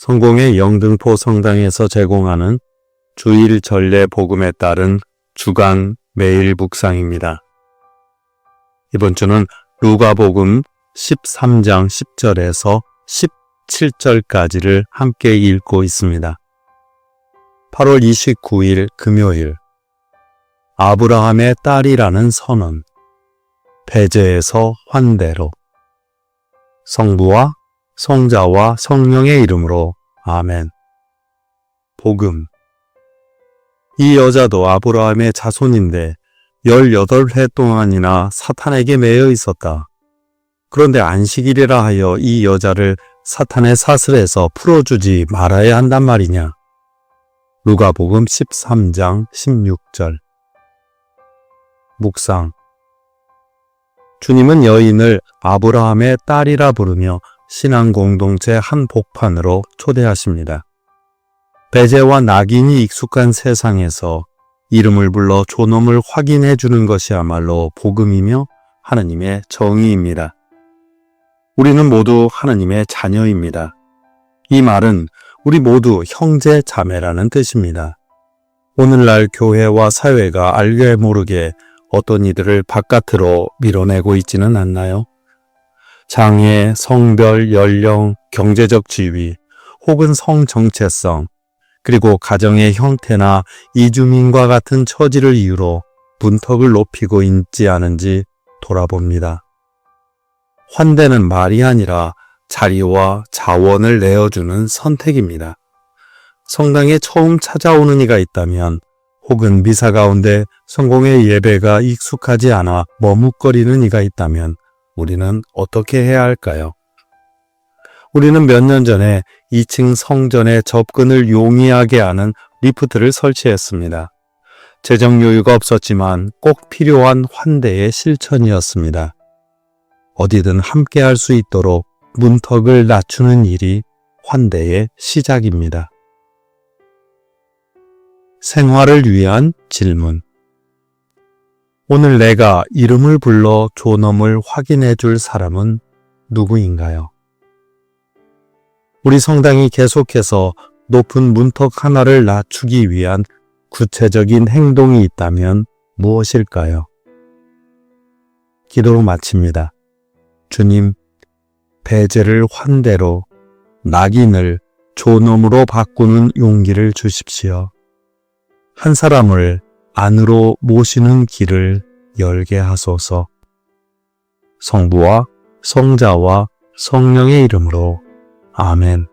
성공의 영등포 성당에서 제공하는 주일 전례 복음에 따른 주간 매일 묵상입니다. 이번 주는 루가복음 13장 10절에서 17절까지를 함께 읽고 있습니다. 8월 29일 금요일 아브라함의 딸이라는 선언 배제에서 환대로 성부와 성자와 성령의 이름으로 아멘. 복음 이 여자도 아브라함의 자손인데 18회 동안이나 사탄에게 매여 있었다. 그런데 안식일이라 하여 이 여자를 사탄의 사슬에서 풀어주지 말아야 한단 말이냐. 누가복음 13장 16절 묵상 주님은 여인을 아브라함의 딸이라 부르며 신앙 공동체 한 복판으로 초대하십니다. 배제와 낙인이 익숙한 세상에서 이름을 불러 존엄을 확인해 주는 것이야말로 복음이며 하느님의 정의입니다. 우리는 모두 하느님의 자녀입니다. 이 말은 우리 모두 형제 자매라는 뜻입니다. 오늘날 교회와 사회가 알게 모르게 어떤 이들을 바깥으로 밀어내고 있지는 않나요? 장애, 성별, 연령, 경제적 지위, 혹은 성 정체성, 그리고 가정의 형태나 이주민과 같은 처지를 이유로 문턱을 높이고 있지 않은지 돌아봅니다. 환대는 말이 아니라 자리와 자원을 내어주는 선택입니다. 성당에 처음 찾아오는 이가 있다면 혹은 미사 가운데 성공의 예배가 익숙하지 않아 머뭇거리는 이가 있다면 우리는 어떻게 해야 할까요? 우리는 몇 년 전에 2층 성전에 접근을 용이하게 하는 리프트를 설치했습니다. 재정 여유가 없었지만 꼭 필요한 환대의 실천이었습니다. 어디든 함께 할 수 있도록 문턱을 낮추는 일이 환대의 시작입니다. 생활을 위한 질문. 오늘 내가 이름을 불러 존엄을 확인해 줄 사람은 누구인가요? 우리 성당이 계속해서 높은 문턱 하나를 낮추기 위한 구체적인 행동이 있다면 무엇일까요? 기도로 마칩니다. 주님, 배제를 환대로 낙인을 존엄으로 바꾸는 용기를 주십시오. 한 사람을 안으로 모시는 길을 열게 하소서. 성부와 성자와 성령의 이름으로 아멘.